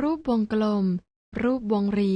รูปวงกลม รูปวงรี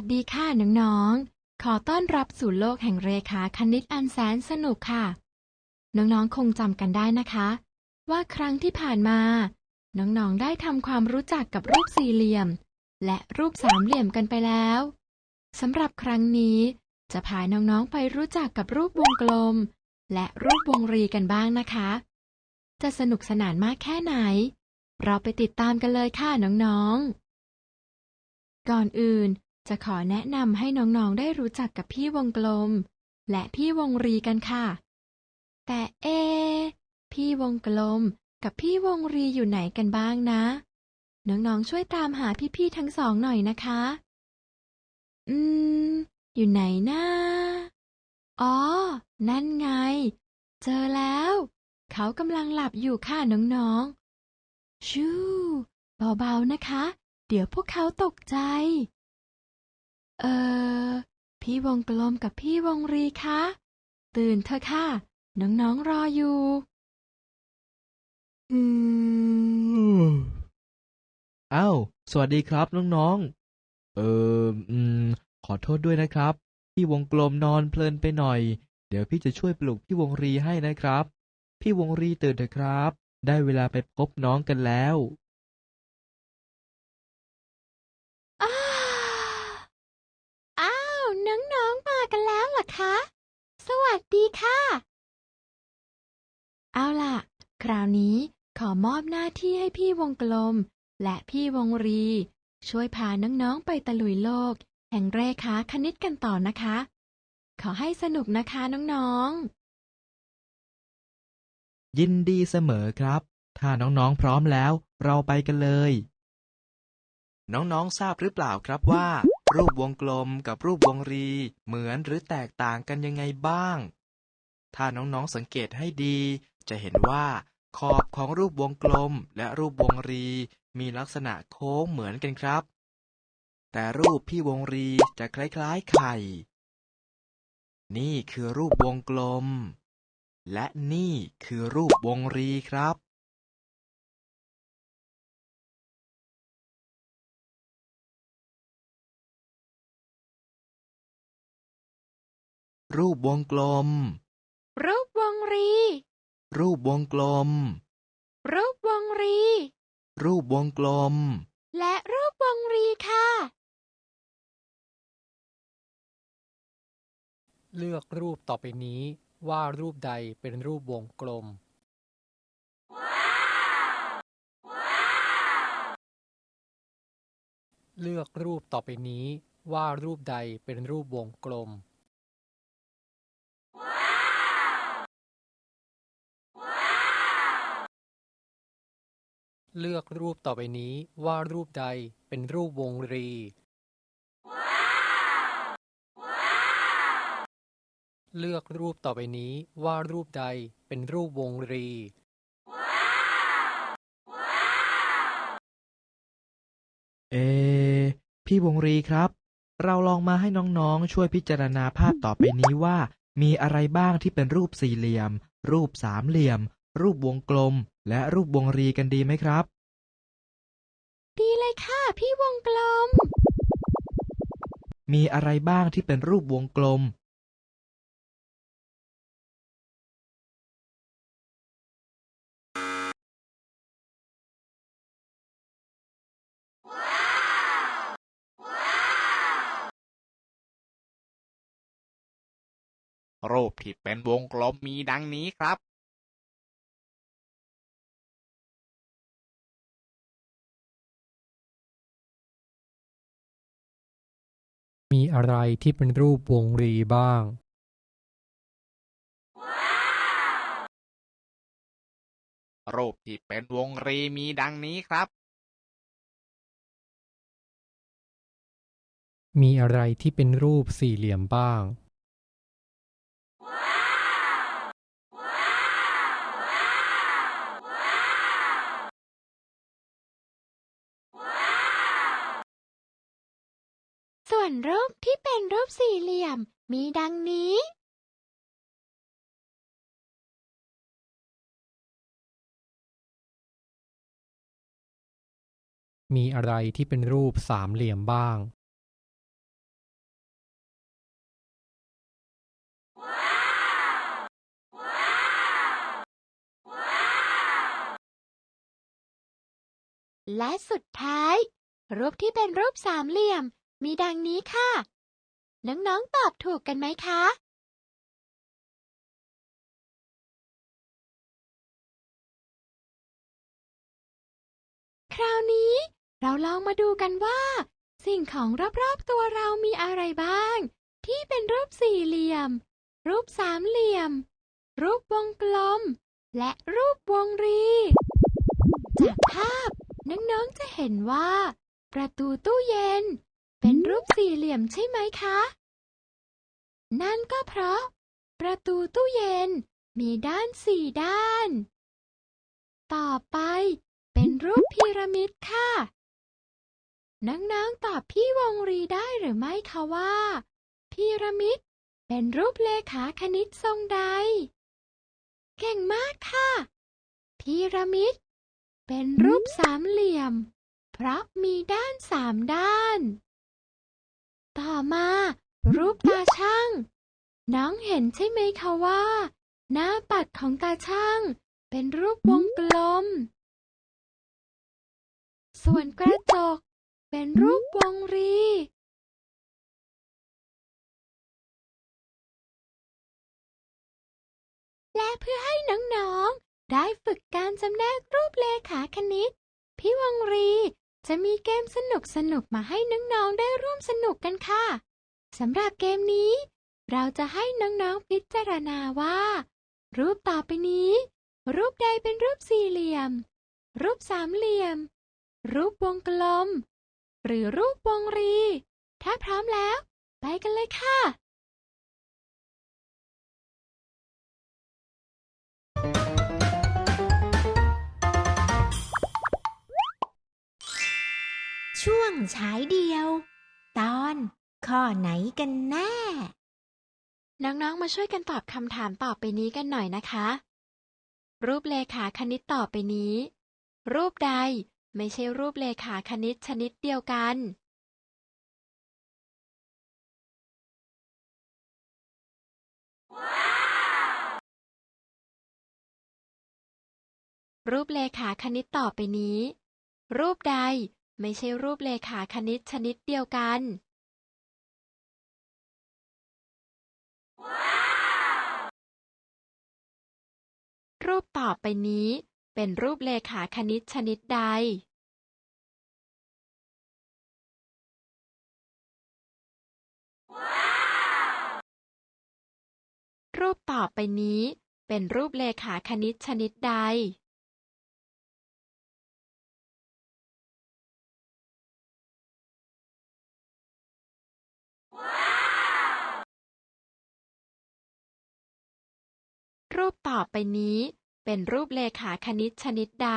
วัสดีค่ะน้องๆ ขอต้อนรับสู่โลกแห่งเรขาคณิตอันแสนสนุกค่ะ น้องๆ คงจำกันได้นะคะ ว่าครั้งที่ผ่านมา น้องๆ ได้ทำความรู้จักกับรูปสี่เหลี่ยม และรูปสามเหลี่ยมกันไปแล้วสำหรับครั้งนี้ จะพาน้องๆ ไปรู้จักกับรูปวงกลม และรูปวงรีกันบ้างนะคะ จะสนุกสนานมากแค่ไหน เราไปติดตามกันเลยค่ะน้องๆ ก่อนอื่น จะขอแนะนำให้น้องๆได้รู้จักกับพี่วงกลม และพี่วงรีกันค่ะ แต่เอ พี่วงกลมกับพี่วงรีอยู่ไหนกันบ้างนะ น้องๆช่วยตามหาพี่ๆทั้งสองหน่อยนะคะ อืม อยู่ไหนนะอ๋อ นั่นไง เจอแล้ว เขากำลังหลับอยู่ค่ะน้องๆ ชูเบาๆนะคะ เดี๋ยวพวกเขาตกใจ เออ พี่วงกลมกับพี่วงรีคะ ตื่นเถอะค่ะ น้องๆรออยู่อืมอ้าว สวัสดีครับน้องๆ เอออืม ขอโทษด้วยนะครับ พี่วงกลมนอนเพลินไปหน่อย เดี๋ยวพี่จะช่วยปลุกพี่วงรีให้นะครับ พี่วงรีตื่นเถอะครับ ได้เวลาไปพบน้องกันแล้ว อ้าอ้าว น้องๆ มากันแล้วเหรอ คะ สวัสดีค่ะ เอาล่ะ คราวนี้ขอมอบหน้าที่ให้พี่วงกลม และพี่วงรี ช่วยพาน้องๆไปตะลุยโลก แห่งเรขาคณิตกันต่อนะคะ ขอให้สนุกนะคะน้องๆ ยินดีเสมอครับ ถ้าน้องๆพร้อมแล้ว เราไปกันเลย น้องๆทราบหรือเปล่าครับว่า รูปวงกลมกับรูปวงรี เหมือนหรือแตกต่างกันยังไงบ้าง ถ้าน้องๆสังเกตให้ดี จะเห็นว่า ขอบของรูปวงกลมและรูปวงรี มีลักษณะโค้งเหมือนกันครับ แต่รูปพี่วงรีจะคล้ายๆไข่ นี่คือรูปวงกลม และนี่คือรูปวงรีครับ รูปวงกลม รูปวงรี รูปวงกลม รูปวงรี รูปวงกลม และรูปวงรีค่ะ เลือกรูปต่อไปนี้ว่ารูปใดเป็นรูปวงกลม เลือกรูปต่อไปนี้ว่ารูปใดเป็นรูปวงกลม เลือกรูปต่อไปนี้ว่ารูปใดเป็นรูปวงรี เลือกรูปต่อไปนี้ว่ารูปใดเป็นรูปวงรี เอ พี่วงรีครับ เราลองมาให้น้องๆ ช่วยพิจารณาภาพต่อไปนี้ว่า มีอะไรบ้างที่เป็นรูปสี่เหลี่ยม รูปสามเหลี่ยม รูปวงกลม และรูปวงรีกันดีไหมครับ ดีเลยค่ะ พี่วงกลม มีอะไรบ้างที่เป็นรูปวงกลม รูปที่เป็นวงกลมมีดังนี้ครับ มีอะไรที่เป็นรูปวงรีบ้าง รูปที่เป็นวงรีมีดังนี้ครับ มีอะไรที่เป็นรูปสี่เหลี่ยมบ้าง ส่วนรูปที่เป็นรูปสี่เหลี่ยมมีดังนี้มีอะไรที่เป็นรูปสามเหลี่ยมบ้าง และสุดท้าย รูปที่เป็นรูปสามเหลี่ยม มีดังนี้ค่ะ น้องๆตอบถูกกันไหมคะ คราวนี้ เราลองมาดูกันว่า สิ่งของรอบๆตัวเรามีอะไรบ้าง ที่เป็นรูปสี่เหลี่ยม รูปสามเหลี่ยม รูปวงกลม และรูปวงรี จากภาพ น้องๆจะเห็นว่า ประตูตู้เย็น เป็นรูปสี่เหลี่ยมใช่ไหมคะ นั่นก็เพราะ ประตูตู้เย็นมีด้านสี่ด้าน ต่อไปเป็นรูปพีระมิดค่ะ น้องๆตอบพี่วงรีได้หรือไม่คะว่า พีระมิดเป็นรูปเลขาคณิตทรงใด เก่งมากค่ะ พีระมิดเป็นรูปสามเหลี่ยม เพราะมีด้านสามด้าน ต่อมา รูปตาช่าง น้องเห็นใช่ไหมคะว่า หน้าปัดของตาช่าง เป็นรูปวงกลม ส่วนกระจก เป็นรูปวงรี และเพื่อให้น้องๆ ได้ฝึกการจำแนกรูปเลขาคณิต พี่วงรี จะมีเกมสนุกๆมาให้น้องๆได้ร่วมสนุกกันค่ะสำหรับเกมนี้ เราจะให้น้องๆพิจารณาว่า รูปต่อไปนี้ รูปใดเป็นรูปสี่เหลี่ยม รูปสามเหลี่ยม รูปวงกลม หรือรูปวงรี ถ้าพร้อมแล้ว ไปกันเลยค่ะ ช่วงฉายเดียว ตอนข้อไหนกันแน่ น้องๆ มาช่วยกันตอบคำถามต่อไปนี้กันหน่อยนะคะ รูปเลขาคณิตต่อไปนี้ รูปใดไม่ใช่รูปเลขาคณิตชนิดเดียวกัน รูปเลขาคณิตต่อไปนี้ รูปใด ไม่ใช่รูปเลขาคณิตชนิดเดียวกัน รูปต่อไปนี้ เป็นรูปเลขาคณิตชนิดใด รูปต่อไปนี้ เป็นรูปเลขาคณิตชนิดใด รูปต่อไปนี้ เป็นรูปเลขาคณิตชนิดใด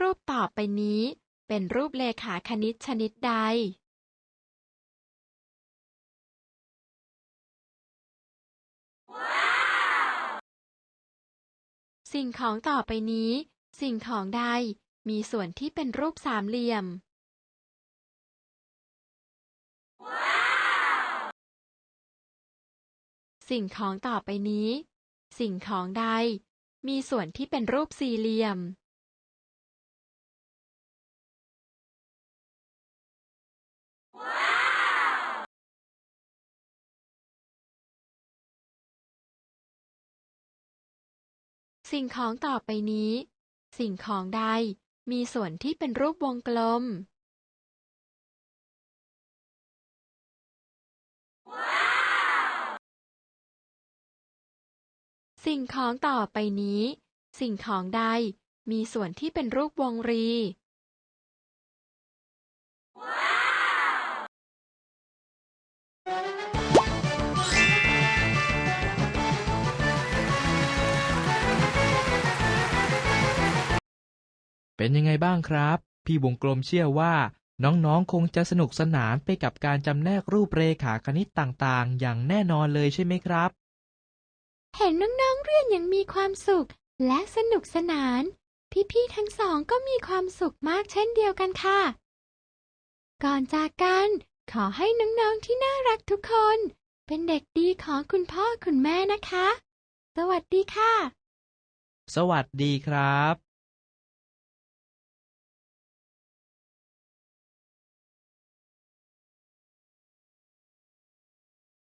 รูปต่อไปนี้เป็นรูปเลขาคณิตชนิดใด สิ่งของต่อไปนี้ สิ่งของใด มีส่วนที่เป็นรูปสามเหลี่ยม สิ่งของต่อไปนี้ สิ่งของใด มีส่วนที่เป็นรูปสี่เหลี่ยม สิ่งของต่อไปนี้ สิ่งของใด มีส่วนที่เป็นรูปวงกลม สิ่งของต่อไปนี้ สิ่งของใดมีส่วนที่เป็นรูปวงรี เป็นยังไงบ้างครับ พี่วงกลมเชื่อว่า น้องๆ คงจะสนุกสนานไปกับการจำแนกรูปเรขาคณิตต่างๆ อย่างแน่นอนเลยใช่ไหมครับ เห็นน้องๆเรียนอย่างมีความสุข และสนุกสนาน พี่ๆทั้งสองก็มีความสุขมากเช่นเดียวกันค่ะ ก่อนจากกัน ขอให้น้องๆที่น่ารักทุกคน เป็นเด็กดีของคุณพ่อคุณแม่นะคะ สวัสดีค่ะ สวัสดีครับ